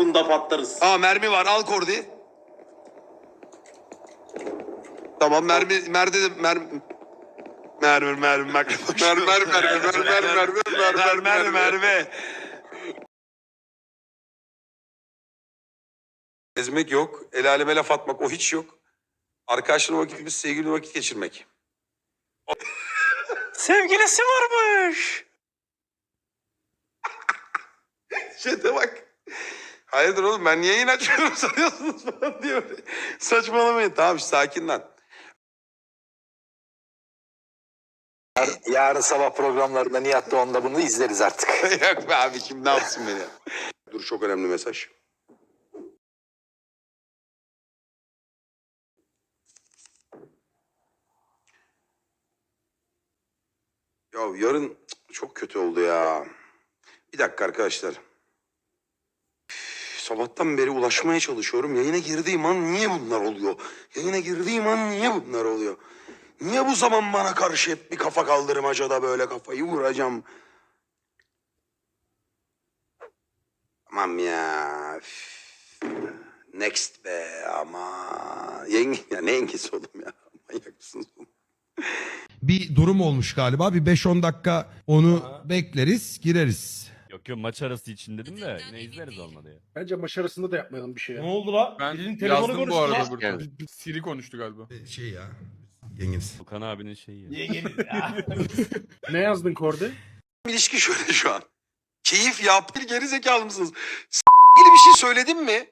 Bunda patlarız. Aa mermi var al kordi. Tamam mermi merde de mermi mermi mermi mermi mermi mermi mermi mermi mermi mermi mermi Ezmek yok. El aleme laf atmak o hiç yok. Arkadaşlarla vakit biz sevgili vakit geçirmek. Sevgilisi varmış. Şete bak. Hayırdır oğlum ben niye yayın açıyorum sanıyorsunuz falan diyor. Saçmalamayın. Tamam sakin lan. Yarın sabah programlarında Nihat'ta onda bunu izleriz artık. Yok be abi kim ne yapsın beni? Dur çok önemli mesaj. Ya yarın çok kötü oldu ya. Bir dakika arkadaşlar. Sabahtan beri ulaşmaya çalışıyorum. Yayına girdiğim an niye bunlar oluyor? Yayına girdiğim an niye bunlar oluyor? Niye bu zaman bana karşı hep bir kafa kaldırmacada böyle kafayı vuracağım? Tamam ya. üf. Next be ama. Yenge, ya ne yengesi oğlum ya? Manyak mısınız oğlum? Bir durum olmuş galiba. Bir 5-10 dakika onu bekleriz, gireriz. Yok yok maç arası için dedim de yine izleriz olmadı ya. Bence maç arasında da yapmayalım bir şey. Ne ya. oldu la? Ben Birinin telefonu yazdım bu konuştu arada la. burada. Siri konuştu galiba. Şey ya. Yengeniz. Okan abinin şeyi. ya. Ne yazdın Kordi? İlişki şöyle şu an. Keyif yap. Bir geri zekalı mısınız? S- ilgili bir şey söyledim mi?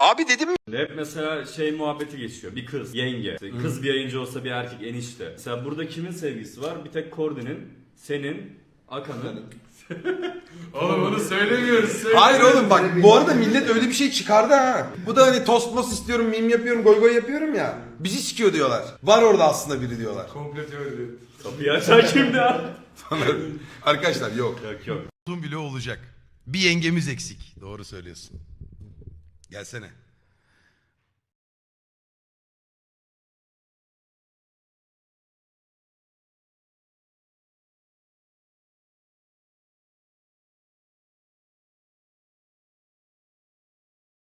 Abi dedim mi? Hep mesela şey muhabbeti geçiyor. Bir kız, yenge. İşte Kız bir yayıncı olsa bir erkek enişte. Mesela burada kimin sevgisi var? Bir tek Kordi'nin, senin, Akan'ın. Oğlum onu söylemiyoruz. Hayır oğlum bak bu arada millet öyle bir şey çıkardı ha. Bu da hani tost most istiyorum, mim yapıyorum, goy goy yapıyorum ya. Bizi sikiyor diyorlar. Var orada aslında biri diyorlar. Komple teori. Kapıyı açan kimdi abi? Arkadaşlar yok. Yok yok. Uzun bile olacak. Bir yengemiz eksik. Doğru söylüyorsun. Gelsene.